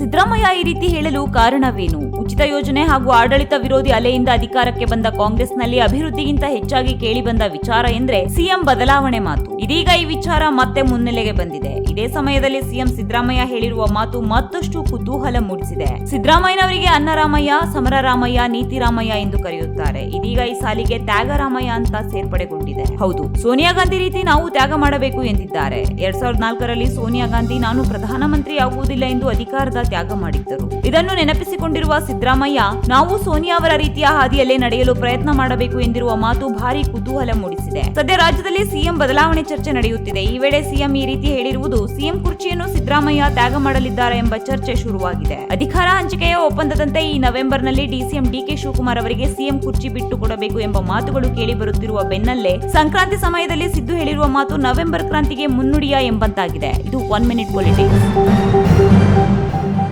ಸಿದ್ದರಾಮಯ್ಯ ಈ ರೀತಿ ಹೇಳಲು ಕಾರಣವೇನು? ಉಚಿತ ಯೋಜನೆ ಹಾಗೂ ಆಡಳಿತ ವಿರೋಧಿ ಅಲೆಯಿಂದ ಅಧಿಕಾರಕ್ಕೆ ಬಂದ ಕಾಂಗ್ರೆಸ್ನಲ್ಲಿ ಅಭಿವೃದ್ಧಿಗಿಂತ ಹೆಚ್ಚಾಗಿ ಕೇಳಿಬಂದ ವಿಚಾರ ಎಂದ್ರೆ ಸಿಎಂ ಬದಲಾವಣೆ ಮಾತು. ಇದೀಗ ಈ ವಿಚಾರ ಮತ್ತೆ ಮುನ್ನೆಲೆಗೆ ಬಂದಿದೆ. ಇದೇ ಸಮಯದಲ್ಲಿ ಸಿಎಂ ಸಿದ್ದರಾಮಯ್ಯ ಹೇಳಿರುವ ಮಾತು ಮತ್ತಷ್ಟು ಕುತೂಹಲ ಮೂಡಿಸಿದೆ. ಸಿದ್ದರಾಮಯ್ಯನವರಿಗೆ ಅನ್ನರಾಮಯ್ಯ ಸಮರರಾಮಯ್ಯ, ನೀತಿರಾಮಯ್ಯ ಎಂದು ಕರೆಯುತ್ತಾರೆ. ಇದೀಗ ಈ ಸಾಲಿಗೆ ತ್ಯಾಗರಾಮಯ್ಯ ಅಂತ ಸೇರ್ಪಡೆಗೊಂಡಿದೆ. ಹೌದು, ಸೋನಿಯಾ ಗಾಂಧಿ ರೀತಿ ನಾವು ತ್ಯಾಗ ಮಾಡಬೇಕು ಎಂದಿದ್ದಾರೆ. ಎರಡ್ ಸಾವಿರದ ನಾಲ್ಕರಲ್ಲಿ ಸೋನಿಯಾ ಗಾಂಧಿ, ನಾನು ಪ್ರಧಾನಮಂತ್ರಿ ಆಗುವುದಿಲ್ಲ ಎಂದು ಅಧಿಕಾರದ ತ್ಯಾಗ ಮಾಡಿದ್ದರು. ಇದನ್ನು ನೆನಪಿಸಿಕೊಂಡಿರುವ ಸಿದ್ದರಾಮಯ್ಯ, ನಾವು ಸೋನಿಯಾ ಅವರ ರೀತಿಯ ಹಾದಿಯಲ್ಲೇ ನಡೆಯಲು ಪ್ರಯತ್ನ ಮಾಡಬೇಕು ಎಂದಿರುವ ಮಾತು ಭಾರಿ ಕುತೂಹಲ ಮೂಡಿಸಿದೆ. ಸದ್ಯ ರಾಜ್ಯದಲ್ಲಿ ಸಿಎಂ ಬದಲಾವಣೆ ಚರ್ಚೆ ನಡೆಯುತ್ತಿದೆ. ಈ ವೇಳೆ ಸಿಎಂ ಈ ರೀತಿ ಹೇಳಿರುವುದು, ಸಿಎಂ ಕುರ್ಚಿಯನ್ನು ಸಿದ್ದರಾಮಯ್ಯ ತ್ಯಾಗ ಮಾಡಲಿದ್ದಾರೆ ಎಂಬ ಚರ್ಚೆ ಶುರುವಾಗಿದೆ. ಅಧಿಕಾರ ಹಂಚಿಕೆಯ ಒಪ್ಪಂದದಂತೆ ಈ ನವೆಂಬರ್ನಲ್ಲಿ ಡಿಸಿಎಂ ಡಿಕೆ ಶಿವಕುಮಾರ್ ಅವರಿಗೆ ಸಿಎಂ ಕುರ್ಚಿ ಬಿಟ್ಟು ಕೊಡಬೇಕು ಎಂಬ ಮಾತುಗಳು ಕೇಳಿ ಬರುತ್ತಿರುವ ಬೆನ್ನಲ್ಲೇ ಸಂಕ್ರಾಂತಿ ಸಮಯದಲ್ಲಿ ಸಿದ್ದು ಹೇಳಿರುವ ಮಾತು ನವೆಂಬರ್ ಕ್ರಾಂತಿಗೆ ಮುನ್ನುಡಿಯ ಎಂಬಂತಾಗಿದೆ. ಇದು ಒನ್ ಮಿನಿಟ್ ಪೊಲಿಟಿಕ್ಸ್.